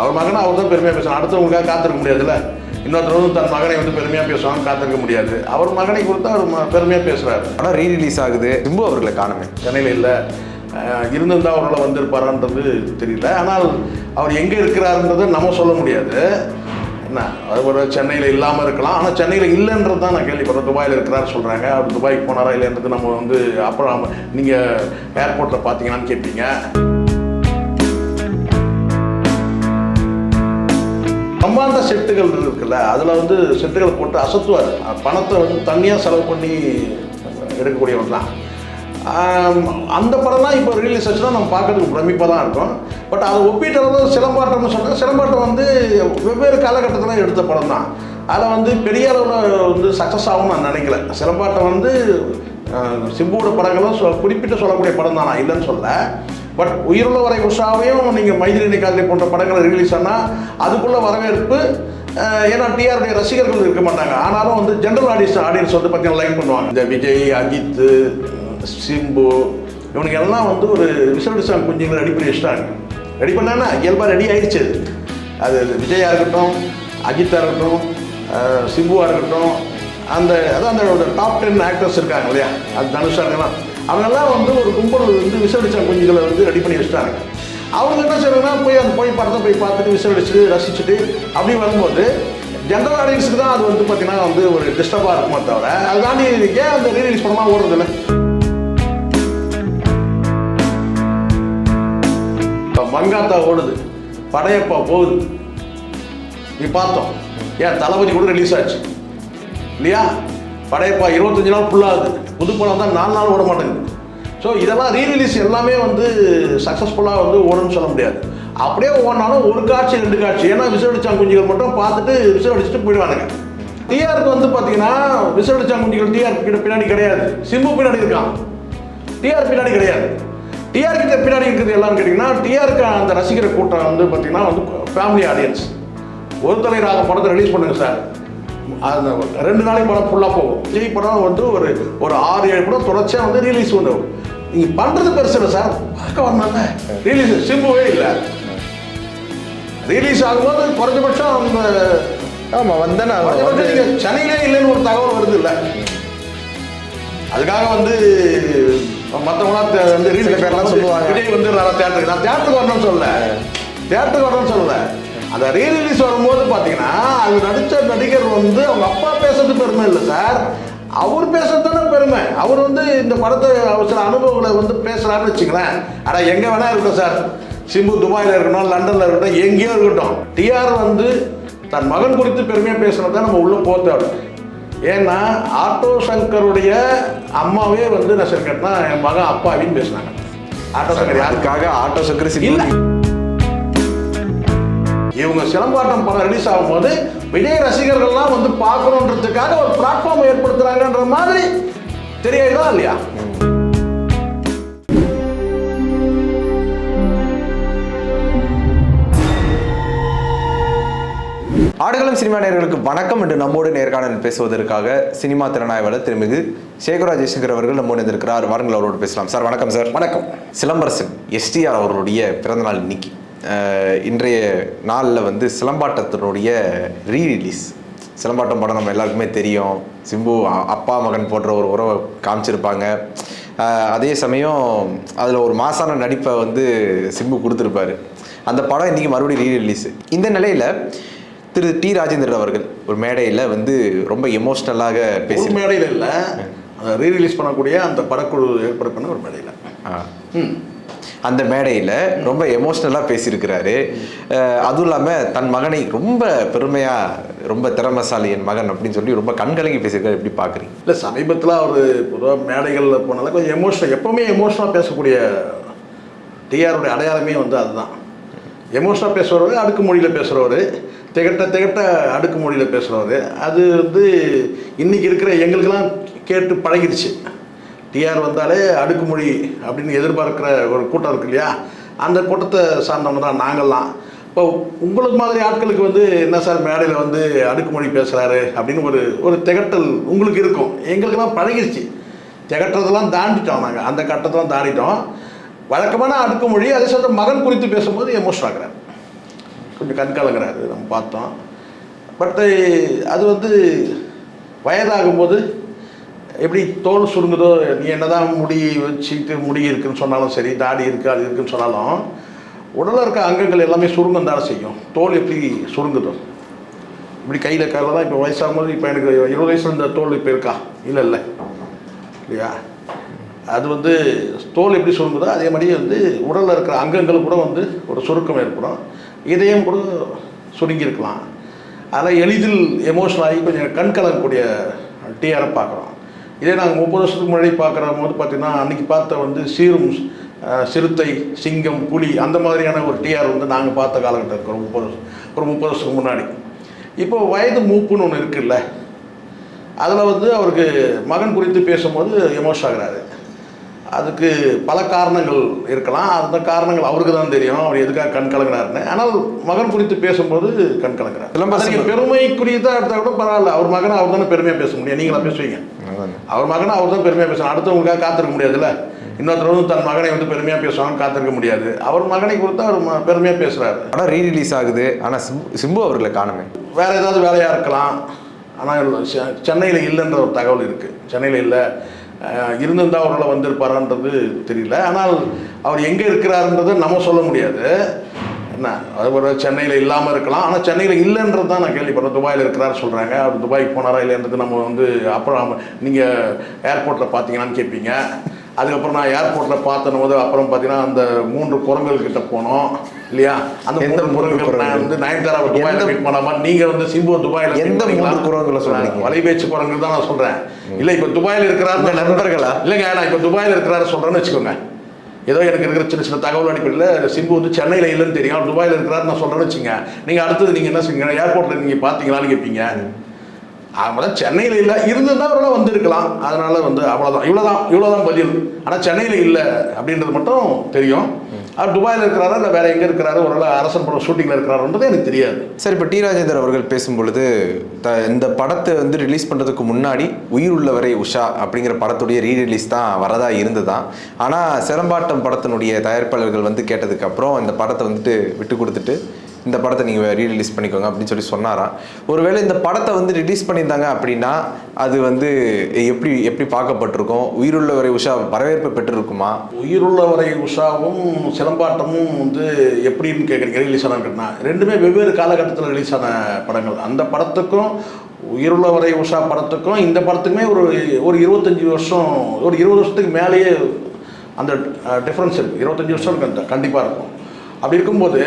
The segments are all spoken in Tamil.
அவர் மகனை அவர் தான் பெருமையாக பேசணும் அடுத்தவங்களுக்காக காத்திருக்க முடியாதுல்ல? இன்னொருத்தர் வந்து தன் மகனை வந்து பெருமையாக பேசுவாங்க காத்திருக்க முடியாது. அவர் மகனை கொடுத்து அவர் பெருமையாக பேசுகிறாரு படம் ரீ ரிலீஸ் ஆகுது. சிம்பு அவர்களை காணுமே. சென்னையில் இல்லை. இருந்திருந்தால் அவர்களை வந்திருப்பாரான்றது தெரியல. ஆனால் அவர் எங்கே இருக்கிறாருன்றது நம்ம சொல்ல முடியாது. என்ன? அது ஒரு சென்னையில் இல்லாமல் இருக்கலாம். ஆனால் சென்னையில் இல்லைன்றது தான் நான் கேள்விப்படுறேன். துபாயில் இருக்கிறாரு சொல்கிறாங்க அவர் துபாய்க்கு போனாரா இல்லைன்றது நம்ம வந்து அப்புறம் நீங்கள் ஏர்போர்ட்டில் பார்த்தீங்கன்னான்னு கேட்பீங்க பிரம்மாண்ட செட்டுகள் இருக்குல்ல அதில் வந்து செட்டுகளை போட்டு அசத்துவார். பணத்தை வந்து தனியாக செலவு பண்ணி எடுக்கக்கூடியவர் தான் அந்த படம் தான் இப்போ ரிலீஸ் ஆச்சுன்னா நம்ம பார்க்கறதுக்கு பிரமிப்பாக தான் இருக்கும். பட் அதை ஒப்பிட்டு சிலம்பாட்டம்னு சொன்னால் சிலம்பாட்டம் வந்து வெவ்வேறு காலகட்டத்தில் எடுத்த படம் தான். அதில் வந்து பெரிய அளவில் வந்து சக்ஸஸ் ஆகும்னு நான் நினைக்கல. சிலம்பாட்டம் வந்து சிம்புவோட படங்களும் சொ குறிப்பிட்டு சொல்லக்கூடிய படம் தான் நான் இல்லைன்னு சொல்ல பட் உயிருள்ள வரை உஷாவையும் நீங்கள் மைதிரி காதலி போன்ற படங்களை ரிலீஸ் ஆனால் அதுக்குள்ள வரவேற்பு ஏன்னா டிஆருடைய ரசிகர்கள் இருக்க மாட்டாங்க. ஆனாலும் வந்து ஜென்ரல் ஆடியன்ஸ் ஆடியன்ஸ் வந்து பார்த்தீங்கன்னா லைக் பண்ணுவாங்க. இந்த விஜய் அஜித் சிம்பு இவனுக்கு எல்லாம் வந்து ஒரு விசல் சாங் குஞ்சுங்களை ரெடி பண்ணி வச்சுட்டாங்க. ரெடி பண்ணாங்கன்னா இயல்பாக ரெடி ஆயிடுச்சு அது. அது இருக்கட்டும் அஜித்தாக இருக்கட்டும் சிம்புவாக இருக்கட்டும் அந்த அதான் அந்த டாப் டென் ஆக்டர்ஸ் இருக்காங்க இல்லையா? அது தனுஷாக இருக்கலாம் அவங்கெல்லாம் வந்து ஒரு கும்பல் வந்து விசடிச்ச குஞ்சுகளை வந்து ரெடி பண்ணி வச்சுட்டாங்க. அவங்க என்ன செய்வாங்கன்னா போய் அந்த போய் படத்தை போய் பார்த்துட்டு விசடிச்சுட்டு ரசிச்சுட்டு அப்படி வரும்போது ஜென்ரல் ஆடியன்ஸுக்கு தான் அது வந்து பார்த்தீங்கன்னா வந்து ஒரு டிஸ்டர்பாக இருக்குமே தவிர அது தாண்டி ஏன் அந்த ரீலீஸ் படமாக ஓடுறதில்ல? இப்போ மங்காத்தா ஓடுது. படையப்பா போகுது. நீ பார்த்தோம். ஏன் தளபதி கூட ரிலீஸ் ஆச்சு. இல்லையா? படையப்பா இருபத்தஞ்சு நாள் ஃபுல்லாகுது புது படம் தான் நாலு நாள் ஓட மாட்டேங்குது. ஸோ இதெல்லாம் ரீரிலீஸ் எல்லாமே வந்து சக்ஸஸ்ஃபுல்லாக வந்து ஓடணும்னு சொல்ல முடியாது. அப்படியே ஓடினாலும் ஒரு காட்சி ரெண்டு காட்சி. ஏன்னா விசடிச்சாங்குஞ்சிகள் மட்டும் பார்த்துட்டு விசடிச்சுட்டு போயிடுவானுங்க. டிஆருக்கு வந்து பார்த்தீங்கன்னா விசடிச்சாங்குஞ்சிகள் டிஆர் கிட்ட பின்னாடி கிடையாது. சிம்பு பின்னாடி இருக்கான். டிஆர் பின்னாடி கிடையாது. டிஆர் கிட்ட பின்னாடி இருக்கிறது எல்லாம் கேட்டிங்கன்னா டிஆருக்கு அந்த ரசிகர் கூட்டம் வந்து பார்த்தீங்கன்னா வந்து ஃபேமிலி ஆடியன்ஸ் ஒரு தலை ராக படத்தை ரிலீஸ் பண்ணுங்க சார். அந்த ரெண்டு நாளைக்கு படம் ஃபுல்லாக போகும். விஜய் படம் வந்து ஒரு ஒரு ஆறு ஏழு படம் தொடர்ச்சியாக வந்து ரிலீஸ் வந்து நீங்கள் பண்ணுறது பெருசு இல்லை சார். பார்க்க வரணும்ல. ரிலீஸ் சிம்புவே இல்லை. ரிலீஸ் ஆகும்போது குறைஞ்சபட்சம் அந்த ஆமா வந்தேன் நான் வந்து குறைஞ்சபட்சம் நீங்கள் சென்னையிலே இல்லைன்னு ஒரு தகவல் வருது இல்லை. அதுக்காக வந்து மற்றவங்களாம் வந்து ரீல் சில பேர்லாம் சொல்லுவாங்க. விஜய் வந்து நான் தேட்டருக்கு நான் தேட்டருக்கு வரணும்னு சொல்லல. தேட்டருக்கு வரணும்னு சொல்லல. அந்த ரீ ரிலீஸ் வரும்போது பார்த்தீங்கன்னா அது நடித்த நடிகர் வந்து அவங்க அப்பா பேசுறது பெருமை இல்லை சார் அவர் பேசுறது தானே பெருமை. அவர் வந்து இந்த படத்தை அவர் சில அனுபவங்களை வந்து பேசுகிறாருன்னு வச்சுங்களேன் ஆனால் எங்கே வேணா இருக்கட்டும் சார் சிம்பு துபாயில் இருக்கட்டும் லண்டனில் இருக்கட்டும் எங்கேயோ இருக்கட்டும். டிஆர் வந்து தன் மகன் குறித்து பெருமையாக பேசுறது தான் நம்ம உள்ளே போக தேவை ஏன்னா ஆட்டோ சங்கருடைய அம்மாவே வந்து நசர் கட்டினா என் மகன் அப்பாவின்னு பேசினாங்க. ஆட்டோ சங்கர் யாருக்கு அதுக்காக ஆட்டோ சக்கர இல்ல. இவங்க சிலம்பாட்டம் படம் ரிலீஸ் ஆகும்போது விஜய் ரசிகர்கள்லாம் வந்து பார்க்கணுன்றதுக்காக ஒரு பிளாட்ஃபார்ம் ஏற்படுத்துறாங்கன்ற மாதிரி தெரியுதா இல்லையா? ஆடுகளம் சினிமா நேயர்களுக்கு வணக்கம் என்று நம்மோடு நேர்காணல் பேசுவதற்காக சினிமா திறனாய்வாளர் திருமிகு சேகரா ஜெயசங்கர் அவர்கள் நம்மோடு இருக்கிறார் வாருங்கள் அவரோடு பேசலாம். சார் வணக்கம் சார். வணக்கம். சிலம்பரசன் எஸ்டிஆர் அவர்களுடைய பிறந்தநாள் இன்னைக்கு. இன்றைய நாளில் வந்து சிலம்பாட்டத்தினுடைய ரீ ரிலீஸ் சிலம்பாட்டம் படம் நம்ம எல்லாருக்குமே தெரியும். சிம்பு அப்பா மகன் போன்ற ஒரு உறவை காமிச்சிருப்பாங்க. அதே சமயம் அதில் ஒரு மாசான நடிப்பை வந்து சிம்பு கொடுத்துருப்பாரு. அந்த படம் இன்னைக்கு மறுபடியும் ரீ ரிலீஸ் இந்த நிலையில் திரு டி ராஜேந்திரன் அவர்கள் ஒரு மேடையில் வந்து ரொம்ப எமோஷ்னலாக பேசி மேடையில் இல்லை. அதை ரீ ரிலீஸ் பண்ணக்கூடிய அந்த படக்குழு ஏற்பாடு பண்ண ஒரு மேடையில். ஆ. ம். அந்த மேடையில் ரொம்ப எமோஷ்னலாக பேசியிருக்கிறாரு. அதுவும் இல்லாமல் தன் மகனை ரொம்ப பெருமையாக ரொம்ப திறமசாலி என் மகன் அப்படின்னு சொல்லி ரொம்ப கண்கலங்கி பேசியிருக்காரு. எப்படி பார்க்குறீங்க? இல்லை சமீபத்தில் அவர் பொதுவாக மேடைகளில் போனால கொஞ்சம் எமோஷனல் எப்போவுமே எமோஷனலாக பேசக்கூடிய டிஆருடைய அடையாளமே வந்து அதுதான். எமோஷனலாக பேசுகிறவர் அடுக்கு மொழியில் பேசுகிறவர் திகட்ட திகட்ட அடுக்கு மொழியில் பேசுகிறவர் அது வந்து இன்றைக்கி இருக்கிற எங்களுக்கெல்லாம் கேட்டு பழகிடுச்சு டிஆர் வந்தாலே அடுக்குமொழி அப்படின்னு எதிர்பார்க்குற ஒரு கூட்டம் இருக்கு இல்லையா? அந்த கூட்டத்தை சார்ந்தவங்க தான் நாங்கள்லாம். இப்போ உங்களுக்கு மாதிரி ஆட்களுக்கு வந்து என்ன சார் மேடையில் வந்து அடுக்குமொழி பேசுகிறாரு அப்படின்னு ஒரு ஒரு திகட்டல் உங்களுக்கு இருக்கும். எங்களுக்கெல்லாம் பழகிடுச்சு திகட்டுறதெல்லாம் தாண்டிட்டோம் நாங்கள் அந்த கட்டத்தெல்லாம் தாண்டிட்டோம். வழக்கமான அடுக்குமொழி அதே சொல்கிற மகன் குறித்து பேசும்போது எமோஷன் ஆகிறார் கொஞ்சம் கண்கலங்கிறாரு நம்ம பார்த்தோம். பட்டு அது வந்து வயதாகும்போது எப்படி தோல் சுருங்குதோ நீ என்னதான் முடி வச்சுட்டு முடி இருக்குன்னு சொன்னாலும் சரி தாடி இருக்குது அது இருக்குன்னு சொன்னாலும் உடலில் இருக்க அங்கங்கள் எல்லாமே சுருங்கம் தானே செய்யும். தோல் எப்படி சுருங்குதோ. இப்படி கையில் கையில் தான் இப்போ வயசாகும்போது இப்போ எனக்கு இருபது வயசுல இந்த தோல் இப்போ இருக்கா? இல்லை இல்லை. இல்லையா? அது வந்து தோல் எப்படி சுருங்குதோ அதே மாதிரி வந்து உடலில் இருக்கிற அங்கங்கள் கூட வந்து ஒரு சுருக்கம் ஏற்படும். இதயம் கூட சுருங்கியிருக்கலாம். அதில் எளிதில் எமோஷனல் ஆகி கொஞ்சம் கண் கலங்கக்கூடிய டிஆரை பார்க்குறோம். இதே நாங்கள் முப்பது வருஷத்துக்கு முன்னாடி பார்க்குற போது பார்த்திங்கன்னா அன்றைக்கி பார்த்த வந்து சீரும் சிறுத்தை சிங்கம் புலி அந்த மாதிரியான ஒரு டிஆர் வந்து நாங்கள் பார்த்த காலகட்டம் இருக்கு. ஒரு முப்பது வருஷம் ஒரு முப்பது வருஷத்துக்கு முன்னாடி. இப்போ வயது மூப்புன்னு ஒன்று இருக்குல்ல அதில் வந்து அவருக்கு மகன் குறித்து பேசும்போது எமோஷன் ஆகுறாரு. அதுக்கு பல காரணங்கள் இருக்கலாம். அந்த காரணங்கள் அவருக்கு தான் தெரியும். அவர் எதுக்காக கண் கலங்குறாருன்னு. ஆனால் மகன் குறித்து பேசும்போது கண் கலங்குறாரு. சிலம்பரசன். அதை நீங்க பெருமைக்குரியதா எடுத்தால் கூட பரவாயில்ல. அவர் மகனை அவர் தானே பெருமையாக பேச முடியும். நீங்களா பேசுவீங்க. அவர் மகனை அவர் தான் பெருமையாக பேசணும் அடுத்தவங்களுக்காக காத்திருக்க முடியாதுல்ல? இன்னொருத்தர் வந்து தன் மகனை வந்து பெருமையாக பேசுவாங்கன்னு காத்திருக்க முடியாது. அவர் மகனை குறித்து அவர் ம- பெருமையா பேசுறாரு. படம் ரீ ரிலீஸ் ஆகுது. ஆனால் சிம்பு சிம்பு அவர்களை காணுமே. வேற ஏதாவது வேலையாக இருக்கலாம். ஆனால் சென்னையில் இல்லைன்ற ஒரு தகவல் இருக்குது சென்னையில் இல்லை. இருந்திருந்தால் அவரால் வந்திருப்பாரான்றது தெரியல. ஆனால் அவர் எங்கே இருக்கிறாருன்றதை நம்ம சொல்ல முடியாது. என்ன? அது ஒரு சென்னையில் இல்லாமல் இருக்கலாம். ஆனால் சென்னையில் இல்லைன்றது தான் நான் கேள்விப்படுறேன். துபாயில் இருக்கிறாரு சொல்கிறாங்க அவர் துபாய்க்கு போனாரா இல்லைன்றது நம்ம வந்து அப்புறம் நீங்கள் ஏர்போர்ட்டில் பார்த்தீங்கன்னான்னு கேட்பீங்க அதுக்கப்புறம் நான் ஏர்போர்ட்டில் பார்த்தனும் போது அப்புறம் பார்த்தீங்கன்னா அந்த மூன்று குரங்குகள் கிட்ட போனோம். இல்லையா? அந்த எந்த குரங்குகள் நான்? வந்து நயன்தாரா துபாயில் மீட் பண்ணாம நீங்க வந்து சிம்பு துபாயில் எந்த? மூன்று குரங்குகளை சொல்றீங்க? வலைபேச்சு குரங்கு தான் நான் சொல்றேன். இல்ல இப்ப துபாயில் இருக்கிறாரு நண்பர்களா? இல்லைங்க நான் இப்ப துபாயில் இருக்கிறாரு சொல்றேன்னு வச்சுக்கோங்க. ஏதோ எனக்கு இருக்கிற சின்ன சின்ன தகவல் அடிப்படையில் சிம்பு வந்து சென்னையில் இல்லைன்னு தெரியும். அவர் துபாயில் இருக்கிறாரு நான் சொல்கிறேன்னு வச்சுங்க நீங்கள் அடுத்தது நீங்கள் என்ன செய்வீங்க ஏர்போர்ட்டில் நீங்கள் பார்த்தீங்களான்னு கேட்பீங்க அவன் சென்னையில் இல்லை. இருந்திருந்தா அவரெல்லாம் வந்திருக்கலாம். அதனால் வந்து அவ்வளோதான் இவ்வளோதான் இவ்வளோதான் பதில். ஆனால் சென்னையில் இல்லை அப்படின்றது மட்டும் தெரியும். அவர் துபாயில் இருக்கிறாரா இல்லை வேற எங்கே இருக்கிறாரு ஒரு அரசன் படம் ஷூட்டிங்கில் இருக்கிறாருன்றது எனக்கு தெரியாது. சரி இப்போ டி ராஜேந்தர் அவர்கள் பேசும்பொழுது த இந்த படத்தை வந்து ரிலீஸ் பண்ணுறதுக்கு முன்னாடி உயிர் உள்ளவரை உஷா அப்படிங்கிற படத்துடைய ரீ ரிலீஸ் தான் வரதா இருந்ததான் ஆனால் சிலம்பாட்டம் படத்தினுடைய தயாரிப்பாளர்கள் வந்து கேட்டதுக்கப்புறம் இந்த படத்தை வந்துட்டு விட்டு கொடுத்துட்டு இந்த படத்தை நீங்கள் ரீ ரிலீஸ் பண்ணிக்கோங்க அப்படின்னு சொல்லி சொன்னாராம். ஒருவேளை இந்த படத்தை வந்து ரிலீஸ் பண்ணியிருந்தாங்க அப்படின்னா அது வந்து எப்படி எப்படி பார்க்கப்பட்டிருக்கும்? உயிருள்ளவரை உஷா வரவேற்பு பெற்றிருக்குமா? உயிருள்ளவரை உஷாவும் சிலம்பாட்டமும் வந்து எப்படின்னு கேட்குறீங்க? ரிலீஸ் ஆனாங்கன்னா ரெண்டுமே வெவ்வேறு காலகட்டத்தில் ரிலீஸ் ஆன படங்கள். அந்த படத்துக்கும் உயிருள்ளவரை உஷா படத்துக்கும் இந்த படத்துக்குமே ஒரு ஒரு இருபத்தஞ்சி வருஷம் ஒரு இருபது வருஷத்துக்கு மேலேயே அந்த டிஃப்ரென்ஸ் இருக்குது இருபத்தஞ்சி வருஷம் இருக்கு கண்டிப்பாக இருக்கும். அப்படி இருக்கும்போது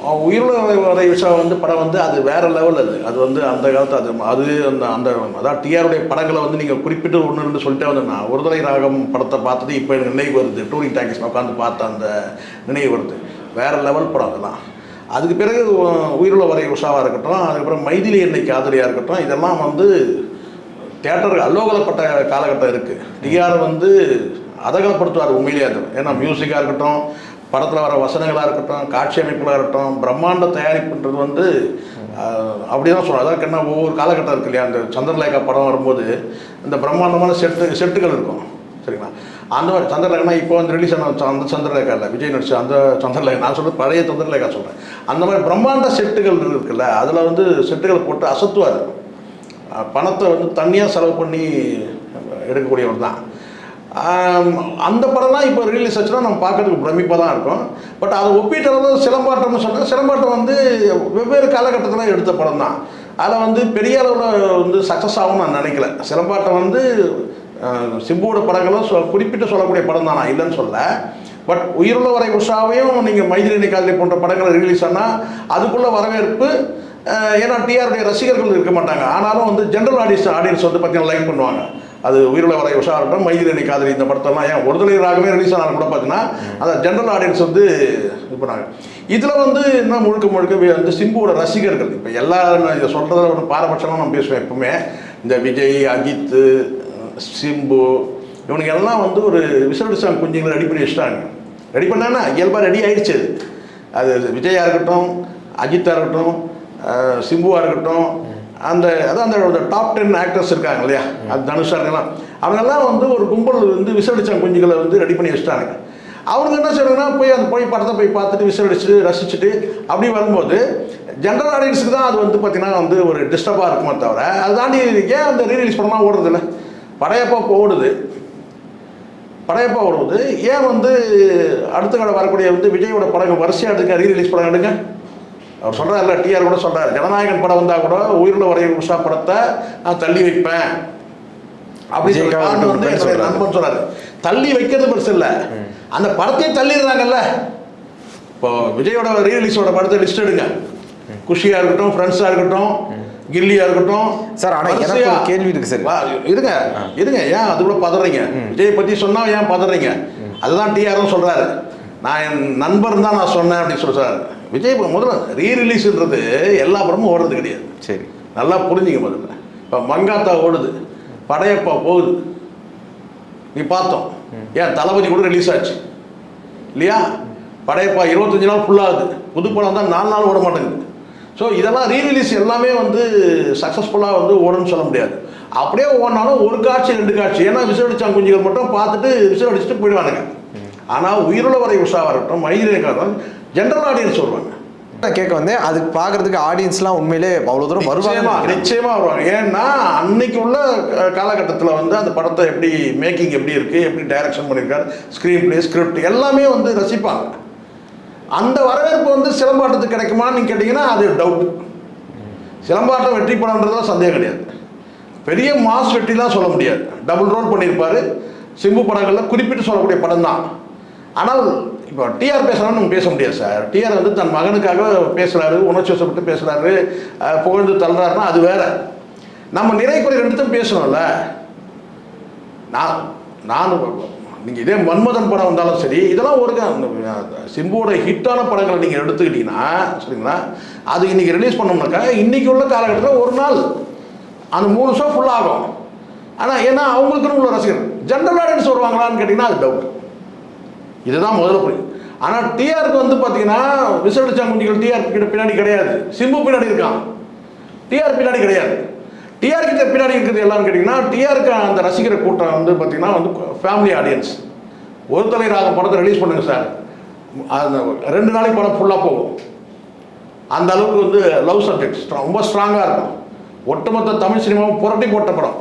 அஹ், உயிருள்ளவரை உஷா வந்து படம் வந்து அது வேற லெவல் அது. அது வந்து அந்த காலத்து அது அது அந்த அந்த அதாவது டிஆருடைய படங்களை வந்து நீங்கள் குறிப்பிட்டு ஒன்று ரெண்டு சொல்லிட்டே வந்து நான் ஒருதலை ராகம் படத்தை பார்த்தது இப்போ எனக்கு நினைவு வருது. டூரிங் டேக்ஸ் உட்காந்து பார்த்த அந்த நினைவு வருது. வேற லெவல் படம் அதெல்லாம். அதுக்கு பிறகு உயிருள்ள வரை உஷாவாக இருக்கட்டும் அதுக்கப்புறம் மைதிலி எண்ணெய் காதலியாக இருக்கட்டும் இதெல்லாம் வந்து தேட்டருக்கு அல்லோகலப்பட்ட காலகட்டம் இருக்குது டிஆர் வந்து அதகலப்படுத்துவார் உண்மையிலேயே அது. ஏன்னா மியூசிக்காக இருக்கட்டும் படத்தில் வர வசனங்களாக இருக்கட்டும் காட்சி அமைப்புகளாக இருக்கட்டும் பிரம்மாண்ட தயாரிப்புன்றது வந்து அப்படி தான் சொல்கிறோம் அதான் என்ன ஒவ்வொரு காலகட்டம் இருக்கு இல்லையா? அந்த சந்திரலேகா படம் வரும்போது இந்த பிரம்மாண்டமான செட்டு செட்டுகள் இருக்கும். சரிங்களா? அந்த மாதிரி சந்திரலேகனா இப்போ வந்து ரிலீஸ் ஆன அந்த சந்திரலேகா இல்லை விஜய் நடிச்சு அந்த சந்திரலேகா நான் சொல்கிறது பழைய சந்திரலேகா சொல்கிறேன் அந்த மாதிரி பிரம்மாண்ட செட்டுகள் இருக்குல்ல அதில் வந்து செட்டுகளை போட்டு அசத்துவார். பணத்தை வந்து தனியாக செலவு பண்ணி எடுக்கக்கூடியவர் தான். அந்த படம் தான் இப்போ ரிலீஸ் ஆச்சுன்னா நம்ம பார்க்கறதுக்கு பிரமிப்பாக தான் இருக்கும். பட் அதை ஒப்பீட்டளவு சிலம்பாட்டம்னு சொன்னால் சிலம்பாட்டம் வந்து வெவ்வேறு காலகட்டத்தில் எடுத்த படம் தான். அதில் வந்து பெரிய அளவில் வந்து சக்ஸஸ் ஆகும்னு நான் நினைக்கல. சிலம்பாட்டம் வந்து சிம்புவோட படங்களும் சொ குறிப்பிட்டு சொல்லக்கூடிய படம் தான் நான் இல்லைன்னு சொல்ல பட் உயிருள்ள வரை உஷாவையும் நீங்கள் மைதிரி காதலி போன்ற படங்களை ரிலீஸ் ஆனால் அதுக்குள்ள வரவேற்பு ஏன்னா டிஆருடைய ரசிகர்கள் இருக்க மாட்டாங்க. ஆனாலும் வந்து ஜென்ரல் ஆடியன்ஸ் ஆடியன்ஸ் வந்து பார்த்தீங்கன்னா லைக் பண்ணுவாங்க. அது உயிருள்ள வரை உஷா இருக்கட்டும் மைதிரி காதலி இந்த படத்தெல்லாம் ஏன்? ஒரு தலைவராகவே ரிலீஸ் ஆனால் கூட பார்த்தீங்கன்னா அந்த ஜென்ரல் ஆடியன்ஸ் வந்து இது பண்ணாங்க. இதில் வந்து என்ன முழுக்க முழுக்க வந்து சிம்புவோட ரசிகர்கள் இப்போ எல்லா நான் இதை சொல்கிறத ஒரு பாரபட்சமாக நான் பேசுவேன் எப்பவுமே. இந்த விஜய் அஜித் சிம்பு இவனுங்க எல்லாம் வந்து ஒரு விசல் சாங் குஞ்சுங்களை ரெடி பண்ணி வச்சுட்டாங்க. ரெடி பண்ணானா இயல்பாக ரெடி ஆயிடுச்சு அது. அது விஜயா இருக்கட்டும் அஜித்தாக இருக்கட்டும் சிம்புவாக இருக்கட்டும் அந்த அதான் அந்த டாப் டென் ஆக்டர்ஸ் இருக்காங்க இல்லையா? அது தனுஷா அவங்கெல்லாம் வந்து ஒரு கும்பல் வந்து விசடிச்சாங்க குஞ்சுகளை வந்து ரெடி பண்ணி வச்சுட்டாங்க. அவங்க என்ன செய்வாங்கன்னா போய் அந்த போய் படத்தை போய் பார்த்துட்டு விசில் ரசிச்சுட்டு அப்படி வரும்போது ஜென்ரல் ஆடியன்ஸுக்கு தான் அது வந்து பார்த்தீங்கன்னா வந்து ஒரு டிஸ்டர்பாக இருக்குமே தவிர அது தாண்டி ஏன் அந்த ரீரிலீஸ் படமாக ஓடுறது இல்லை? படையப்பா ஓடுது. படையப்பா ஓடுவது ஏன் வந்து அடுத்த கடை வரக்கூடிய வந்து விஜயோட படங்கள் வரிசையாக எடுங்க ரீரிலீஸ் படம் எடுங்க? அவர் சொல்கிறார்ல டிஆர் கூட சொல்கிறார் ஜனநாயகன் படம் வந்தால் கூட உயிருள்ள வரைய உஷா படத்தை நான் தள்ளி வைப்பேன். அப்படி விஜய்க்காக காரணம் வந்து. நண்பன் சொல்றாரு. தள்ளி வைக்கிறது பெருசு இல்லை. அந்த படத்தையும் தள்ளிடுறாங்கல்ல. இப்போ விஜயோட ரீரிலீஸோட படத்தை லிஸ்ட் எடுங்க. குஷியா இருக்கட்டும் ஃப்ரெண்ட்ஸாக இருக்கட்டும் கில்லியா இருக்கட்டும் சார், ஆனா எனக்கு கேள்வி இருக்கு சார். இருங்க இருங்க ஏன் அது கூட பதறீங்க விஜய் பத்தி சொன்னா ஏன் பதறீங்க? அதுதான் டிஆரும் சொல்றாரு. நான் என் நண்பர் தான் நான் சொன்னேன் அப்படின்னு சொல்றாரு விஜய் முதல்ல ரீ ரிலீஸ்ன்றது எல்லா படமும் ஓடுறது கிடையாது. சரி. நல்லா புரிஞ்சுங்க முதல்ல. இப்போ மங்காத்தா ஓடுது படையப்பா போகுது. நீ பார்த்தோம். ஏன் தளபதி கூட ரிலீஸ் ஆச்சு. இல்லையா? படையப்பா இருபத்தஞ்சு நாள் ஃபுல்லாகுது புது படம் தான் நாலு நாள் ஓட மாட்டேங்குது. ஸோ இதெல்லாம் ரீரிலீஸ் எல்லாமே வந்து சக்ஸஸ்ஃபுல்லாக வந்து ஓடுன்னு சொல்ல முடியாது. அப்படியே ஓடினாலும் ஒரு காட்சி ரெண்டு காட்சி. ஏன்னா விசில் அடிச்சாங்க குஞ்சுகள் மட்டும் பார்த்துட்டு விசில் அடிச்சுட்டு போயிடுவானுங்க. ஆனால் உயிருள்ள வரை உஷாவாக இருக்கட்டும் மைதிரேக்காரன் ஜென்ரல் ஆடியன்ஸ் வருவாங்க. நான் கேட்க வந்தேன் அது பார்க்கறதுக்கு ஆடியன்ஸ்லாம் உண்மையிலே அவ்வளோ தூரம் வருவாங்க. நிச்சயமா வருவாங்க. ஏன்னா அன்னைக்கு உள்ள காலகட்டத்தில் வந்து அந்த படத்தை எப்படி மேக்கிங் எப்படி இருக்கு எப்படி டைரக்ஷன் பண்ணியிருக்காரு ஸ்க்ரீன் பிளே ஸ்கிரிப்ட் எல்லாமே வந்து ரசிப்பாங்க. அந்த வரவேற்பு வந்து சிலம்பாட்டத்துக்கு கிடைக்குமான்னு கேட்டிங்கன்னா அது டவுட் சிலம்பாட்டம் வெற்றி படம்ன்றதுல சந்தேகம் கிடையாது. பெரிய மாஸ் வெற்றிலாம் சொல்ல முடியாது. டபுள் ரோல் பண்ணியிருப்பாரு சிம்பு படங்களில் குறிப்பிட்டு சொல்லக்கூடிய படம் தான் ஆனால் இப்போ டிஆர் பேசுகிறான்னு நம்ம பேச முடியாது சார் டிஆர் வந்து தன் மகனுக்காக பேசுகிறாரு உணர்ச்சி வசப்பட்டு பேசுகிறாரு புகழ்ந்து தள்ளுறாருன்னா அது வேற. நம்ம நிறை குறை ரெண்டுத்தையும் பேசணும்ல நான் நான் நீங்கள் இதே மன்மதன் படம் வந்தாலும் சரி இதெல்லாம் ஒரு க- இந்த சிம்புவோட ஹிட்டான படங்களை நீங்கள் எடுத்துக்கிட்டீங்கன்னா சரிங்களா? அது இன்னைக்கு ரிலீஸ் பண்ணோம்னாக்கா இன்னைக்கு உள்ள காலகட்டத்தில் ஒரு நாள் அந்த மூணு ஷோ ஃபுல்லாகும் ஆனால் ஏன்னா அவங்களுக்குன்னு உள்ள ரசிகர் ஜென்ரல் ஆடியன்ஸ் வருவாங்களான்னு கேட்டிங்கன்னா அது டவுட் இதுதான் முதல்ல புரியும் ஆனால் டிஆருக்கு வந்து பார்த்தீங்கன்னா விசடிச்சா குஞ்சுகள் டிஆர் கிட்ட பின்னாடி கிடையாது. சிம்பு பின்னாடி இருக்கான். டிஆர் பின்னாடி கிடையாது. டிஆர் கிட்ட பின்னாடி இருக்கிறது எல்லாம் கேட்டிங்கன்னா டிஆருக்கு அந்த ரசிகர் கூட்டம் வந்து பார்த்தீங்கன்னா வந்து ஃபேமிலி ஆடியன்ஸ் ஒரு தலை ராகம் படத்தை ரிலீஸ் பண்ணுங்க சார் அந்த ரெண்டு நாளைக்கு படம் ஃபுல்லாக போகும். அந்த அளவுக்கு வந்து லவ் சப்ஜெக்ட் ரொம்ப ஸ்ட்ராங்காக இருக்கும். ஒட்டுமொத்த தமிழ் சினிமாவும் புரட்டி போட்ட படம்.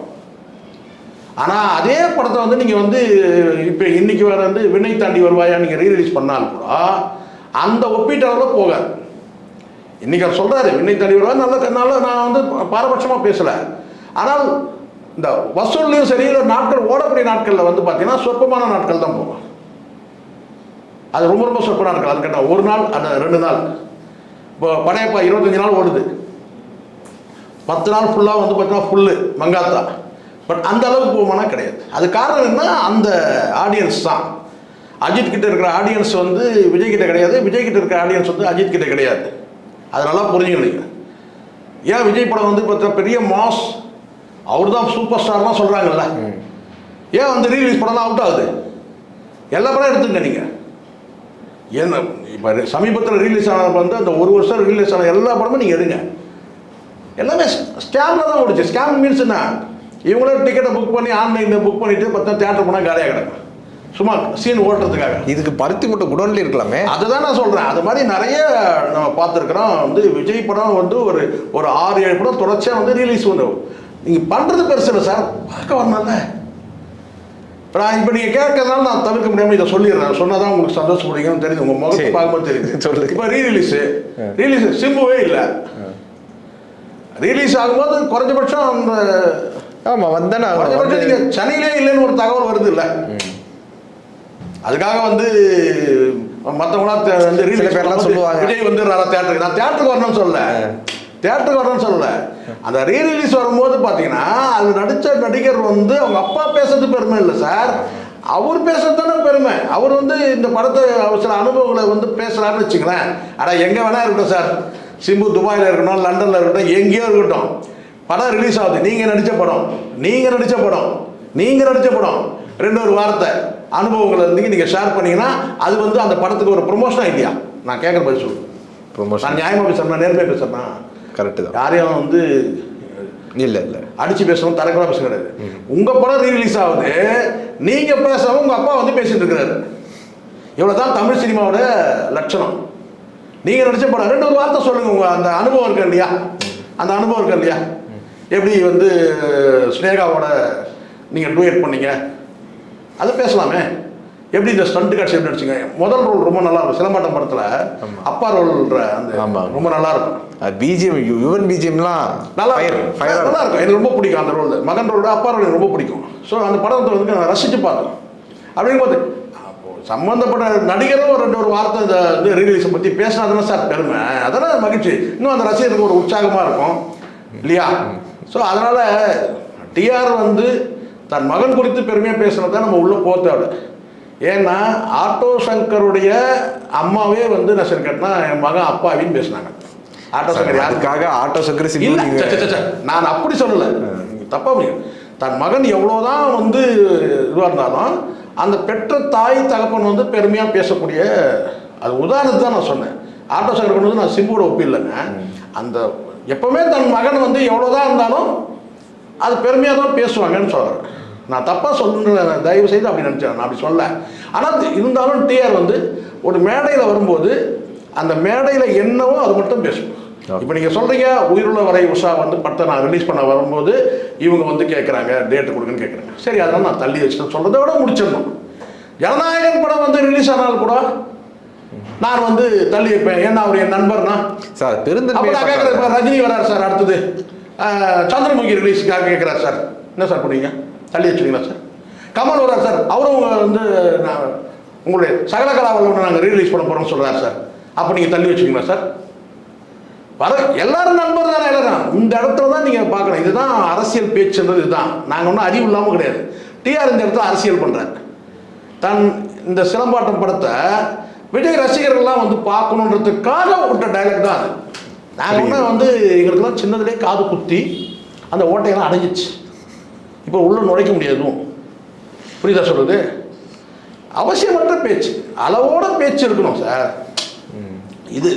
ஆனால் அதே படத்தை வந்து நீங்கள் வந்து இப்போ இன்றைக்கி வர வந்து வினை தாண்டி வருவாயா நீங்கள் ரீரிலீஸ் பண்ணாலும் கூட அந்த ஒப்பீட்டளவில் போகாது. இன்றைக்கி அவர் சொல்கிறாரு வினை தாண்டி வருவா நல்ல நல்ல நான் வந்து பாரபட்சமாக பேசலை. ஆனால் இந்த வசூல்லையும் சரி இல்லை நாட்கள் ஓடக்கூடிய நாட்களில் வந்து பார்த்தீங்கன்னா சொற்பமான நாட்கள் தான் போகும். அது ரொம்ப ரொம்ப சொற்ப நாட்கள் அது கேட்டால் ஒரு நாள் அந்த ரெண்டு நாள். இப்போ படையப்பா இருபத்தஞ்சி நாள் ஓடுது. பத்து நாள் ஃபுல்லாக வந்து பார்த்தீங்கன்னா ஃபுல்லு மங்காத்தா. பட் அந்த அளவுக்கு போகுமானா கிடையாது. அது காரணம் என்ன அந்த ஆடியன்ஸ் தான். அஜித் கிட்ட இருக்கிற ஆடியன்ஸ் வந்து விஜய் கிட்ட கிடையாது. விஜய் கிட்ட இருக்கிற ஆடியன்ஸ் வந்து அஜித் கிட்ட கிடையாது. அது நல்லா புரிஞ்சுக்கணுங்க ஏன் விஜய் படம் வந்து பார்த்தா பெரிய மாஸ்? அவர் தான் சூப்பர் ஸ்டார்லாம் சொல்கிறாங்கல்ல ஏன் வந்து ரீலீஸ் படம்லாம் அவுட் ஆகுது? எல்லா படம் எடுத்துங்க நீங்கள் என்ன இப்போ சமீபத்தில் ரிலீஸ் ஆன வந்து அந்த ஒரு வருஷம் ரிலீஸ் ஆன எல்லா படமும் நீங்கள் எடுங்க. எல்லாமே ஸ்கேமில் தான் ஓடிச்சு. ஸ்கேம் மீன்ஸ் என்ன? இவங்களே டிக்கெட்டை புக் பண்ணி ஆன்லைனில் புக் பண்ணிட்டு பார்த்தா தேட்டர் போனால் காலியாக கிடக்கும். சும்மா சீன் ஓட்டுறதுக்காக. இதுக்கு பருத்தி மூட்டை குடோன்ல இருக்கலாமே. அதுதான் நான் சொல்கிறேன் அது மாதிரி நிறைய நம்ம பார்த்துருக்குறோம். வந்து விஜய் படம் வந்து ஒரு ஒரு ஆறு ஏழு படம் தொடர்ச்சியாக வந்து ரிலீஸ் பண்ணும் நீங்கள் பண்ணுறது பெருசு இல்லை சார். பார்க்க வரணும்ல. இப்போ நான் இப்போ நீங்கள் கேட்கறதுனால நான் தவிர்க்க முடியாமல் இதை சொல்லிடுறேன். சொன்னால் தான் உங்களுக்கு சந்தோஷப்படுவீங்கன்னு தெரியுது. உங்கள் முகத்தை. பார்க்கும்போது தெரியுது. சொல்லுங்க. இப்போ ரீரிலீஸு ரீலீஸ் சிம்புவே இல்லை. ரிலீஸ் ஆகும்போது குறைஞ்சபட்சம் அந்த ஆமா வந்தானே குறைஞ்சபட்சம் வந்து நீங்கள் சென்னையிலே இல்லைன்னு ஒரு தகவல் வருது இல்லை? அதுக்காக வந்து மற்றவங்களாம் வந்து release பேர்லாம் சொல்லுவாங்க. விஜய் வந்து தேட்டருக்கு நான் தேட்டருக்கு வரணும்னு சொல்லல. தேட்டருக்கு வரணும்னு சொல்லல. அந்த ரீ ரிலீஸ் வரும்போது பார்த்தீங்கன்னா அது நடித்த நடிகர் வந்து அவங்க அப்பா பேசுறது பெருமை இல்லை சார். அவர் பேசுறது தானே பெருமை. அவர் வந்து இந்த படத்தை சில அனுபவங்களை வந்து பேசுகிறாருன்னு வச்சுங்களேன் ஆனால் எங்கே வேணா இருக்கட்டும் சார். சிம்பு துபாயில் இருக்கட்டும் லண்டனில் இருக்கட்டும் எங்கேயோ இருக்கட்டும். படம் ரிலீஸ் ஆகுது. நீங்கள் நடித்த படம். நீங்கள் நடித்த படம். நீங்கள் நடித்த படம். ரெண்டு ஒரு வார்த்தை அனுபவங்களை வந்து நீங்கள் ஷேர் பண்ணீங்கன்னா அது வந்து அந்த படத்துக்கு ஒரு ப்ரொமோஷனாக இல்லையா? நான் கேட்குற பதில் சொல்லு. ப்ரொமோஷன் நான் நியாயமாக பேசுறேன்? நேர்மையாக பேசுறேன்னா கரெக்டு தான். யாரையும் வந்து இல்ல இல்ல. அடிச்சு பேசணும் தரக்குறா பேச கிடையாது உங்க படம் ரீ ரிலீஸ் ஆகுது. நீங்க பேசாம உங்க அப்பா வந்து பேசிட்டு இருக்கிறாரு இவ்வளவுதான் தமிழ் சினிமாவோட லட்சணம். நீங்க நடிச்ச படம். ரெண்டு ஒரு வார்த்தை சொல்லுங்க. உங்க அந்த அனுபவம் இருக்கு இல்லையா? அந்த அனுபவம் இருக்கு இல்லையா? எப்படி வந்து ஸ்னேகாவோட நீங்க டூயட் பண்ணீங்க? அதை பேசலாமே. எப்படி இந்த ஸ்டண்ட் காட்சி எப்படி நடிச்சீங்க? முதல் ரோல் ரொம்ப நல்லா இருக்கும். சிலம்பாட்டம் படத்துல அப்பா ரோல் அந்த. ரொம்ப நல்லா இருக்கும். பிஜிஎம் யுவன் பிஜிஎம்லாம் நல்லா ஃபயர் நல்லா இருக்கும். எனக்கு ரொம்ப பிடிக்கும் அந்த ரோல் மகன் ரோட அப்பா ரோல் எனக்கு ரொம்ப பிடிக்கும். ஸோ அந்த படத்தை வந்து நான் ரசிச்சு பார்த்தேன். அப்படிங்கும்போது அப்போ சம்மந்தப்பட்ட நடிகரும் ஒரு ரெண்டு ஒரு வார்த்தை இந்த இது ரீலீஸை பற்றி பேசினா தானே சார் பெருமை. அதெல்லாம் மகிழ்ச்சி. இன்னும் அந்த ரசிகருக்கு ஒரு உற்சாகமாக இருக்கும். இல்லையா? ஸோ அதனால் டிஆர் வந்து தன் மகன் குறித்து பெருமையாக பேசுனதை நம்ம உள்ளே போக தேவை ஏன்னா ஆட்டோ சங்கருடைய அம்மாவே வந்து நான் சரி கேட்டா என் மகன் அப்பாவின்னு பேசினாங்க. ஆட்டோ சங்கர் யாருக்கு அதுக்காக ஆட்டோ சக்கர இல்ல சிம்பு சே, சே, சே, நான் அப்படி சொல்லல. நீங்க தப்பா புரியும் தன் மகன் எவ்வளவுதான் வந்து இதுவாக இருந்தாலும் அந்த பெற்ற தாய் தகப்பன் வந்து பெருமையா பேசக்கூடிய அது உதாரணத்தை தான் நான் சொன்னேன். ஆட்டோ சங்கர் கொண்டு வந்து நான் சிம்புவோட ஒப்பில்லைங்க அந்த எப்பவுமே தன் மகன் வந்து எவ்வளவுதான் இருந்தாலும் அது பெருமையாக தான் பேசுவாங்கன்னு சொல்கிறேன் நான் தப்பாக சொல்லுற தயவு செய்து அப்படி நினச்சேன் நான் அப்படி சொல்ல ஆனால் இருந்தாலும் டிஆர் வந்து ஒரு மேடையில் வரும்போது அந்த மேடையில் என்னவோ அது மட்டும் பேசும். இப்போ நீங்கள் சொல்கிறீங்க உயிருள்ள வரை உஷா வந்து படத்தை நான் ரிலீஸ் பண்ண வரும்போது இவங்க வந்து கேட்குறாங்க டேட்டு கொடுங்கன்னு கேட்குறாங்க சரி அதெல்லாம் நான் தள்ளி வச்சுட்டு சொல்கிறத விட முடிச்சிடணும். ஜனநாயகன் படம் வந்து ரிலீஸ் ஆனாலும் கூட நான் வந்து தள்ளி வைப்பேன் ஏன்னா அவர் என் நண்பர்னா. சார் பெருந்தன்மை கேட்குறேன் ரஜினி வராரு சார் அடுத்தது. சந்திரமுகி ரிலீஸுக்காக கேட்குறாரு சார். என்ன சார் பண்ணுவீங்க? தள்ளி வச்சுருவீங்களா சார்? கமல் வரார் சார். அவரும் வந்து நான் உங்களுடைய சகல கலாவலம் நாங்கள் ரீலீஸ் பண்ண போகிறோம்னு சொல்கிறார் சார். அப்போ நீங்கள் தள்ளி வச்சுக்கீங்களா சார்? வர எல்லாரும் நண்பர் தானே எல்லாரும். இந்த இடத்துல தான் நீங்கள் பார்க்கணும். இதுதான் அரசியல் பேச்சுன்றது இதுதான். நாங்கள் ஒன்றும் அறிவு இல்லாமல் கிடையாது. டிஆர் இந்த இடத்துல அரசியல் பண்ணுறாரு தன் இந்த சிலம்பாட்டம் படத்தை விஜய் ரசிகர்கள்லாம் வந்து பார்க்கணுன்றதுக்காக விட்ட டைலாக் தான் அது. நாங்கள் ஒன்றும் வந்து எங்களுக்கெல்லாம் சின்னதுலேயே காது குத்தி அந்த ஓட்டையெல்லாம் அடைஞ்சிச்சு இப்போ உள்ள நுழைக்க முடியாது. எதுவும் புரியுதா சொல்றது? அவசியமற்ற பேச்சு. அளவோட பேச்சு இருக்கணும் சார் இது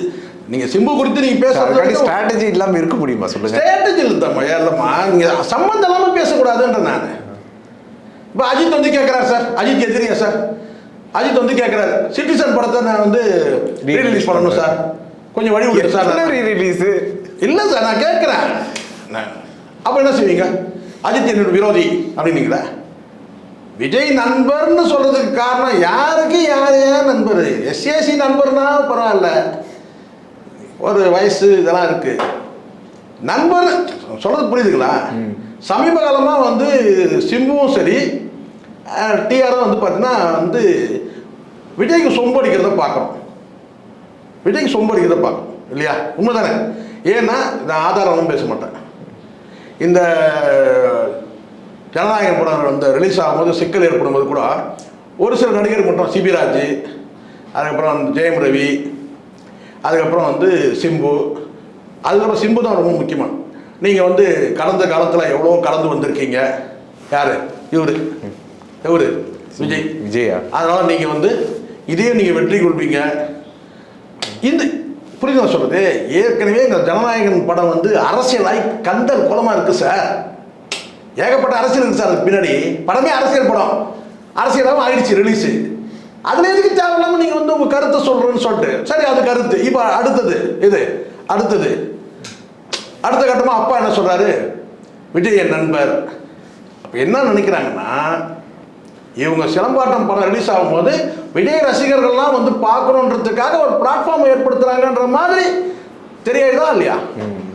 நீங்க சிம்பு குறித்து நீங்க பேசுறது ஸ்ட்ராட்டஜி இல்லாம இருக்க முடியுமா சொல்லுங்க? ஸ்ட்ராட்டஜி இல்லைம்மா இல்லைம்மா. நீங்க சம்மந்தம் இல்லாமல் பேசக்கூடாதுன்ற நான். இப்போ அஜித் வந்து கேட்குறாரு சார் அஜித் எதிரியா சார் அஜித் வந்து கேட்குறாரு சிட்டிசன் படத்தை நான் வந்து ரீரிலீஸ் பண்ணணும் சார். கொஞ்சம் வழி விடுங்க சார். ரிலீஸ் இல்லை சார் நான் கேட்குறேன் அப்போ என்ன செய்வீங்க? அஜித் என்னோட விரோதி அப்படின்னீங்களா? விஜய் நண்பர்னு சொல்றதுக்கு காரணம் யாருக்கு யார் யார் நண்பர்? எஸ்ஏசி நண்பர்னா பரவாயில்ல. ஒரு வயசு இதெல்லாம் இருக்கு. நண்பர் சொல்றது புரியுதுங்களா? சமீப காலமாக வந்து சிம்புவும் சரி டிஆரும் வந்து பார்த்தீங்கன்னா வந்து விஜய்க்கு சொம்படிக்கிறத பார்க்குறோம் விஜய்க்கு சொம்பு பார்க்குறோம் இல்லையா இல்லையா? உண்மைதானே? ஏன்னா நான் ஆதாரம் பேச மாட்டேன். இந்த ஜனநாயகம் படம் வந்து ரிலீஸ் ஆகும்போது சிக்கல் ஏற்படும் போது கூட ஒரு சில நடிகர் மட்டும் சிபிராஜ் அதுக்கப்புறம் ஜெயம் ரவி அதுக்கப்புறம் வந்து சிம்பு அதுக்கப்புறம் சிம்பு தான் ரொம்ப முக்கியமான நீங்கள் வந்து கடந்த காலத்தில் எவ்வளோ கடந்து வந்திருக்கீங்க. யார்? இவர். இவர் விஜய். விஜயா. அதனால் நீங்கள் வந்து இதே நீங்கள் வெற்றி கொள்வீங்க. இந்த புரியுதா சொல்றது? ஏற்கனவே இந்த ஜனநாயகன் படம் வந்து அரசியலாய் கந்தல் குலமா இருக்கு சார். ஏகப்பட்ட அரசியல் இருக்கு சார் பின்னாடி. படமே அரசியல் படம். அரசியலாகவும் ஆயிடுச்சு ரிலீஸ் அதுல எதுக்கு தேவையில்லாம நீங்க வந்து உங்க கருத்தை சொல்றேன்னு சொல்லிட்டு. சரி அது கருத்து. இப்போ அடுத்தது இது. அடுத்தது. அடுத்த கட்டமா அப்பா என்ன சொல்றாரு? விஜய் என் நண்பர். அப்ப என்ன நினைக்கிறாங்கன்னா இவங்க சிலம்பாட்டம் படம் ரிலீஸ் ஆகும்போது விஜய் ரசிகர்கள்லாம் வந்து பார்க்கணுன்றதுக்காக ஒரு பிளாட்ஃபார்ம் ஏற்படுத்துகிறாங்கன்ற மாதிரி தெரியுதா இல்லையா?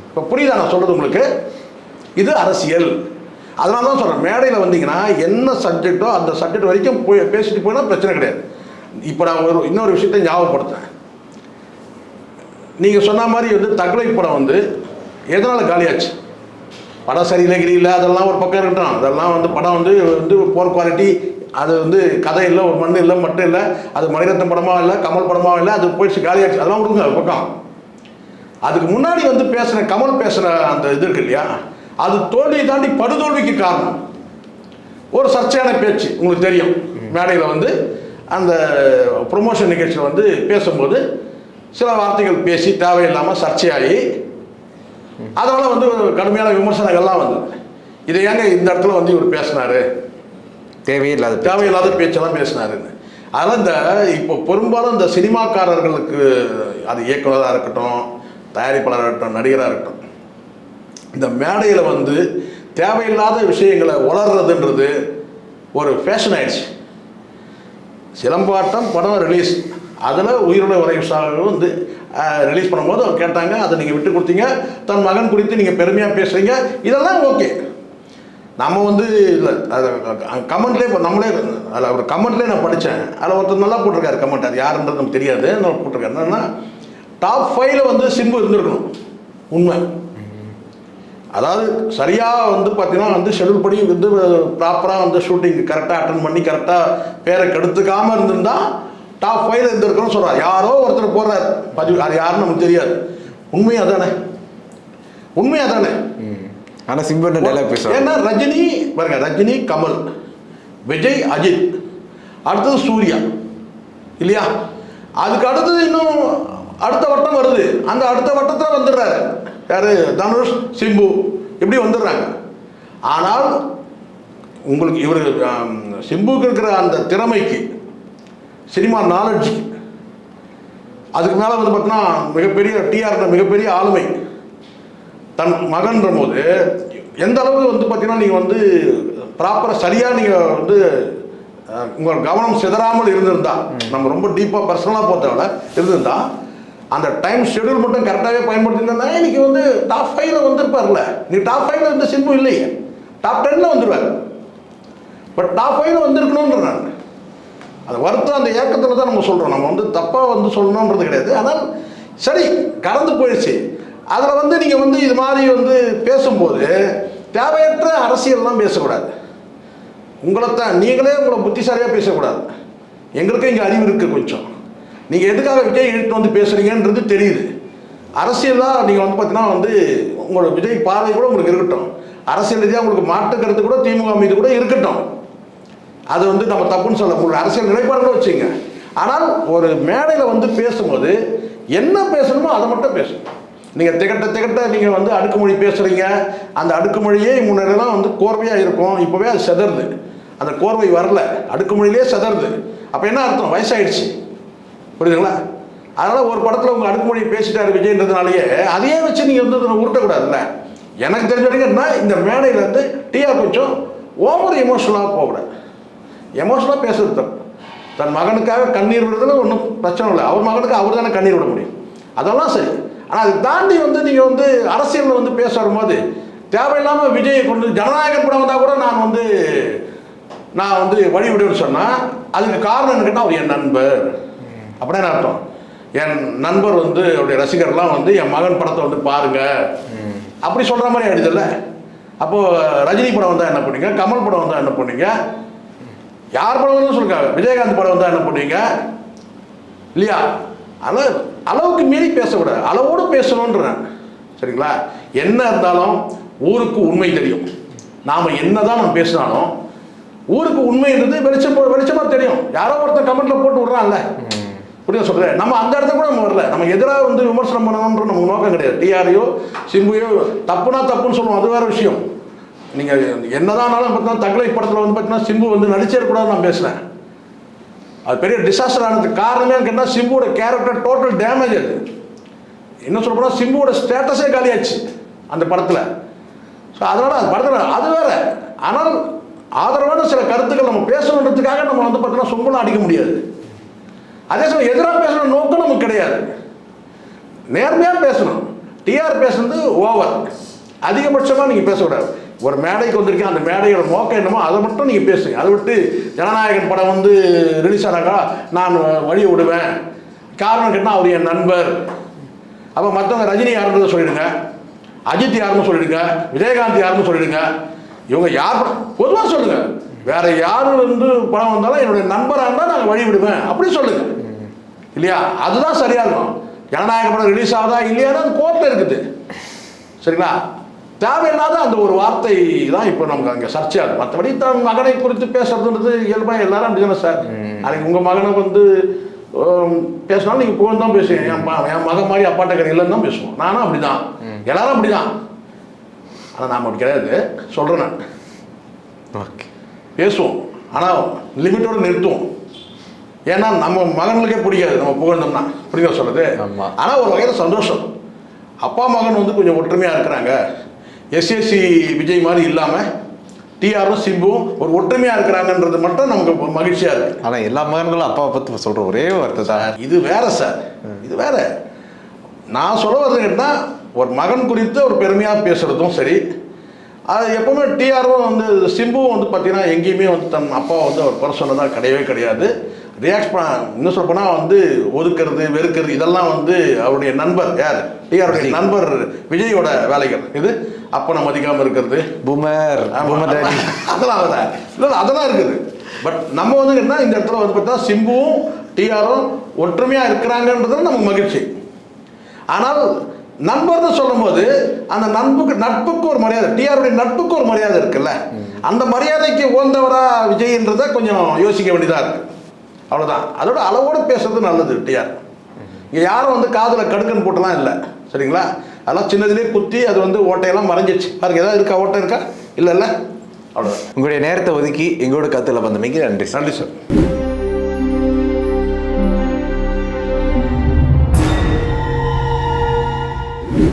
இப்போ புரியுதா நான் சொல்கிறது உங்களுக்கு? இது அரசியல். அதனால தான் சொல்கிறேன் மேடையில் வந்தீங்கன்னா என்ன சப்ஜெக்டோ அந்த சப்ஜெக்ட் வரைக்கும் போய் பேசிட்டு போனால் பிரச்சனை கிடையாது. இப்போ நான் ஒரு இன்னொரு விஷயத்தை ஞாபகப்படுத்துகிறேன் நீங்கள் சொன்ன மாதிரி வந்து தகலை படம் வந்து எதனால் காலியாச்சு? படம் சரியில்லை இல்லை அதெல்லாம் ஒரு பக்கம் இருக்கட்டும் அதெல்லாம் வந்து படம் வந்து வந்து போர் குவாலிட்டி அது வந்து கதை இல்லை ஒரு மண் இல்லை மட்டும் இல்லை அது மணிரத்னம் படமாக இல்லை கமல் படமாக இல்லை அது போயிடுச்சு காலியாச்சு அதெல்லாம் கொடுங்க பக்கம். அதுக்கு முன்னாடி வந்து பேசுன கமல் பேசுன அந்த இது இருக்கு இல்லையா? அது தோல்வியை தாண்டி படுதோல்விக்கு காரணம். ஒரு சர்ச்சையான பேச்சு உங்களுக்கு தெரியும். மேடையில் வந்து அந்த ப்ரொமோஷன் நிகழ்ச்சியில் வந்து பேசும்போது சில வார்த்தைகள் பேசி தேவையில்லாமல் சர்ச்சையாகி அதனால் வந்து ஒரு கடுமையான விமர்சனங்கள்லாம் வந்தது. இதை ஏங்க இந்த இடத்துல வந்து இவர் பேசினாரு? தேவையில்லாத தேவையில்லாத பேச்செல்லாம் பேசினாருன்னு அதனால் இந்த இப்போ பெரும்பாலும் இந்த சினிமாக்காரர்களுக்கு அது இயக்குனராக இருக்கட்டும் தயாரிப்பாளராக இருக்கட்டும் நடிகராக இருக்கட்டும் இந்த மேடையில் வந்து தேவையில்லாத விஷயங்களை வளர்றதுன்றது ஒரு ஃபேஷன் ஆயிடுச்சு. சிலம்பாட்டம் படம் ரிலீஸ் அதில் உயிரோட உரைசாளர்கள் வந்து ரிலீஸ் பண்ணும்போது கேட்டாங்க அதை நீங்கள் விட்டு கொடுத்தீங்க. தன் மகன் குறித்து நீங்கள் பெருமையாக பேசுகிறீங்க இதெல்லாம் ஓகே நம்ம வந்து இல்லை அது கமெண்ட்லேயே இப்போ நம்மளே அதில் ஒரு கமெண்ட்லேயே நான் படித்தேன் அதில் ஒருத்தர் நல்லா போட்டிருக்காரு கமெண்ட் அது யாருன்றது நமக்கு தெரியாது. நல்லா போட்டிருக்காரு. என்னன்னா டாப் ஃபைவ்ல வந்து சிம்பு இருந்திருக்கணும். உண்மை. அதாவது சரியாக வந்து பார்த்தீங்கன்னா வந்து ஷெடியூல் படி வந்து ப்ராப்பராக வந்து ஷூட்டிங் கரெக்டாக அட்டன் பண்ணி கரெக்டாக பேரை கெடுத்துக்காமல் இருந்திருந்தா டாப் ஃபைவ்ல இருந்திருக்கணும்னு சொல்கிறார் யாரோ ஒருத்தர் போடுறார். பதிவு அது யாருன்னு நமக்கு தெரியாது. உண்மையாக தானே உண்மையாக தானே ஆனால் சிம்பு என்ன டைலாக் பேசுவாங்க ஏன்னா ரஜினி பாருங்க ரஜினி கமல் விஜய் அஜித் அடுத்தது சூர்யா இல்லையா? அதுக்கு அடுத்தது இன்னும் அடுத்த வட்டம் வருது. அந்த அடுத்த வட்டத்தில் வந்துடுறாரு. யார்? தனுஷ் சிம்பு இப்படி வந்துடுறாங்க. ஆனால் உங்களுக்கு இவர் சிம்புக்கு இருக்கிற அந்த திறமைக்கு சினிமா நாலெட்ஜுக்கு அதுக்கு மேலே வந்து பார்த்தீங்கன்னா மிகப்பெரிய டிஆர் மிகப்பெரிய ஆளுமை. தன் மகன்ற போது எந்த அளவுக்கு வந்து பார்த்தீங்கன்னா நீங்கள் வந்து ப்ராப்பராக சரியாக நீங்கள் வந்து உங்கள் கவனம் சிதறாமல் இருந்திருந்தா நம்ம ரொம்ப டீப்பாக பர்சனலாக போத்தவிட இருந்திருந்தா அந்த டைம் ஷெடியூல் மட்டும் கரெக்டாகவே பயன்படுத்தியிருந்தா இன்னைக்கு வந்து டாப் ஃபைவ்ல வந்திருப்பார்ல. நீ டாப் ஃபைவ்ல வந்து சிம்பு இல்லையே. டாப் டென்னில் வந்துடுவார் பட் டாப் ஃபைவ்ல வந்திருக்கணுன்ற நான். அந்த வருத்தம் அந்த ஏக்கத்தில் தான் நம்ம சொல்கிறோம் நம்ம வந்து தப்பாக வந்து சொல்லணுன்றது கிடையாது. ஆனால் சரி கடந்து போயிடுச்சு. அதில் வந்து நீங்கள் வந்து இது மாதிரி வந்து பேசும்போது தேவையற்ற அரசியல்லாம் பேசக்கூடாது. உங்களைத்தான் நீங்களே உங்களை புத்திசாலியாக பேசக்கூடாது. எங்களுக்கும் இங்கே அறிவு இருக்குது கொஞ்சம். நீங்கள் எதுக்காக விஜய் இழுத்து வந்து பேசுகிறீங்கன்றது தெரியுது. அரசியலாக நீங்கள் வந்து பார்த்தீங்கன்னா வந்து உங்களோட விஜய் பார்வை கூட உங்களுக்கு இருக்கட்டும். அரசியல் ரீதியாக உங்களுக்கு மாற்றுக்கிறது கூட திமுக மீது கூட இருக்கட்டும். அது வந்து நம்ம தப்புன்னு சொல்ல முடியல அரசியல் நிலைப்பாடுகளை வச்சுங்க ஆனால் ஒரு மேடையில் வந்து பேசும்போது என்ன பேசணுமோ அதை மட்டும் பேசணும். நீங்கள் திகட்ட திகட்ட நீங்கள் வந்து அடுக்குமொழி பேசுகிறீங்க அந்த அடுக்குமொழியே முன்னாடிலாம் வந்து கோர்வையாக இருக்கும். இப்போவே அது செதறுது. அந்த கோர்வை வரல. அடுக்குமொழியிலே செதறுது. அப்போ என்ன அர்த்தம்? வயசாயிடுச்சு. புரியுதுங்களா? அதனால் ஒரு படத்தில் உங்கள் அடுக்குமொழி பேசிட்டாரு விஜய்ன்றதுனாலயே அதையே வச்சு நீங்கள் வந்து இதை உருட்டக்கூடாதுல்ல. எனக்கு தெரிஞ்ச என்ன? இந்த மேடையில் வந்து டிஆர் கொஞ்சம் ஓவர் எமோஷனலாக போகக்கூடாது எமோஷனலாக பேசுறது தப்பு. தன் மகனுக்காக கண்ணீர் விடுறதுல ஒன்றும் பிரச்சனை இல்லை. அவர் மகனுக்கு அவர் தானே கண்ணீர் விட முடியும். அதெல்லாம் சரி. ஆனால் அதை தாண்டி வந்து நீங்கள் வந்து அரசியலில் வந்து பேச வரும்போது தேவையில்லாமல் விஜயை கொண்டு ஜனநாயக படம் வந்தால் கூட நான் வந்து நான் வந்து வழிவிடுன்னு சொன்னால் அதுக்கு காரணம் என்ன கேட்டால் அவர் என் நண்பர். அப்படின்னு அர்த்தம். என் நண்பர் வந்து அவருடைய ரசிகர்லாம் வந்து என் மகன் படத்தை வந்து பாருங்க. அப்படி சொல்கிற மாதிரி ஆயிடுதுல்ல அப்போது ரஜினி படம் வந்தால் என்ன பண்ணுங்க? கமல் படம் வந்தால் என்ன பண்ணுங்க? யார் படம் வந்தாலும் சொல்லுங்க. விஜயகாந்த் படம் வந்தால் என்ன பண்ணுவீங்க இல்லையா அளவு அளவுக்கு மீறி பேசக்கூடாது. அளவோடு பேசணுன்றேன் சரிங்களா? என்ன இருந்தாலும் ஊருக்கு உண்மை தெரியும். நாம் என்ன தான் நம்ம பேசினாலும் ஊருக்கு உண்மைன்றது வெளிச்சம் வெளிச்சமாக தெரியும். யாரோ ஒருத்தன் கமெண்ட்டில் போட்டு விட்றான்ல. புரியுது சொல்கிறேன் நம்ம அந்த இடத்துல கூட நம்ம வரல. நம்ம எதிராக வந்து விமர்சனம் பண்ணணுன்ற நம்ம நோக்கம் கிடையாது. டிஆரையோ சிம்புயோ தப்புனா தப்புன்னு சொல்லுவோம். அது வேற விஷயம். நீங்கள் என்னதானாலும் பார்த்தீங்கன்னா தகலை படத்தில் வந்து பார்த்தீங்கன்னா சிம்பு வந்து நடிச்சிடக்கூடாது நான் பேசுகிறேன் அது பெரிய டிசாஸ்டர் ஆனதுக்கு காரணமே கேட்டால் சிம்புவோட கேரக்டர் டோட்டல் டேமேஜ் அது. என்ன சொல்ல போனால் சிம்புவோட ஸ்டேட்டஸே காலியாச்சு அந்த படத்தில். ஸோ அதனால் அந்த படத்தில் அது வேற. ஆனால் ஆதரவான சில கருத்துக்கள் நம்ம பேசணுன்றதுக்காக நம்ம வந்து பார்த்தீங்கன்னா சொம்பலாம் அடிக்க முடியாது. அதே சமயம் எதிராக பேசுகிற நோக்கம் நமக்கு கிடையாது. நேர்மையாக பேசணும். டிஆர் பேசுனது ஓவர் அதிகபட்சமாக நீங்கள் பேசக்கூடாது. ஒரு மேடைக்கு வந்திருக்கேன் அந்த மேடையோட நோக்கம் என்னமோ அதை மட்டும் நீங்கள் பேசுங்க. அதை விட்டு ஜனநாயகன் படம் வந்து ரிலீஸ் ஆனாக்கா நான் வழி விடுவேன். காரணம் கேட்டால் அவர் என் நண்பர். அப்போ மற்றவங்க ரஜினி யாருன்றதை சொல்லிடுங்க. அஜித் யாருன்னு சொல்லிடுங்க. விஜயகாந்த் யாருன்னு சொல்லிடுங்க. இவங்க யார் பொதுவாக சொல்லுங்க. வேற யார் வந்து படம் வந்தாலும் என்னுடைய நண்பராக இருந்தால் நாங்கள் வழி விடுவேன். அப்படி சொல்லுங்க. இல்லையா? அதுதான் சரியா இருக்கும். ஜனநாயக படம் ரிலீஸ் ஆகுதா இல்லையான்னு அது கோர்ட்டில் இருக்குது. சரிங்களா? தேவையில்லாத அந்த ஒரு வார்த்தை தான் இப்போ நமக்கு அங்கே சர்ச்சையாகுது மற்றபடி தன் மகனை குறித்து பேசுறதுன்றது இயல்பாக எல்லாரும் அப்படி தானே சார் நாளைக்கு உங்கள் மகனை வந்து பேசினாலும் நீங்கள் போன் தான் பேசுவீங்க. என் என் மகன் மாதிரி அப்பாட்ட கிடையாது இல்லைன்னு தான் பேசுவோம். நானும் அப்படி தான் எல்லாரும் அப்படி தான் ஆனால் நாம் அப்படி கிடையாது. சொல்கிறேன் நான். ஓகே. பேசுவோம். ஆனால் லிமிட்டோடு நிறுத்துவோம். ஏன்னா நம்ம மகன்களுக்கே பிடிக்காது. நம்ம புகழ்ந்தோம்னா. புரியுதா சொல்றது? ஆமா. ஆனால் ஒரு வகையில் சந்தோஷம். அப்பா மகன் வந்து கொஞ்சம் ஒற்றுமையாக இருக்கிறாங்க. எஸ்எஸ்சி விஜய் மாதிரி இல்லாமல் டிஆரும் சிம்புவும் ஒரு ஒற்றுமையாக இருக்கிறாங்கன்றது மட்டும் நமக்கு மகிழ்ச்சியாக இருக்குது ஆனா எல்லா மகன்களும் அப்பாவை பத்தி சொல்ற ஒரே வார்த்தை சார் இது வேற சார் இது வேற. நான் சொல்ல வர்றதுன்னா ஒரு மகன் குறித்து ஒரு பெருமையாக பேசுகிறதும் சரி. அது எப்பவுமே டிஆரும் வந்து சிம்புவும் வந்து பார்த்தீங்கன்னா எங்கேயுமே வந்து தன் அப்பா வந்து அவர் குறை சொன்னதாக கிடையவே கிடையாது. ரியாக்ட் பண்ண இன்னும் சொல்லப்போனால் வந்து ஒதுக்குறது வெறுக்கிறது இதெல்லாம் வந்து அவருடைய நண்பர் யார்? டிஆருடைய நண்பர் விஜயோட வேலைகள். இது? அப்பனை மதிக்காமல் இருக்கிறது. பூமர் அதெல்லாம் அதெல்லாம் இல்லை அதெல்லாம் இருக்குது. பட் நம்ம வந்து என்ன இந்த இடத்துல வந்து பார்த்தா சிம்புவும் டிஆரும் ஒற்றுமையாக இருக்கிறாங்கன்றது நமக்கு மகிழ்ச்சி. ஆனால் நண்பர்னு சொல்லும்போது அந்த நட்புக்கு நட்புக்கு ஒரு மரியாதை டிஆருடைய நட்புக்கு ஒரு மரியாதை இருக்குல்ல? அந்த மரியாதைக்கு உகந்தவரா விஜய்ன்றதை கொஞ்சம் யோசிக்க வேண்டியதாக இருக்கு. அவ்வளோதான் அதோட அளவோடு பேசுறது நல்லது டிஆர் இங்கே யாரும் வந்து காதில் கடுக்கன் போட்டுலாம் இல்லை. சரிங்களா? அதெல்லாம் சின்னதுலேயே குத்தி அது வந்து ஓட்டையெல்லாம் மறைஞ்சிச்சு பாருங்க ஏதாவது இருக்கா? ஓட்டை இருக்கா? இல்லை இல்லை. அவ்வளோதான் உங்களுடைய நேரத்தை ஒதுக்கி எங்களோட கத்துல வந்தமைக்கு நன்றி நன்றி சார்.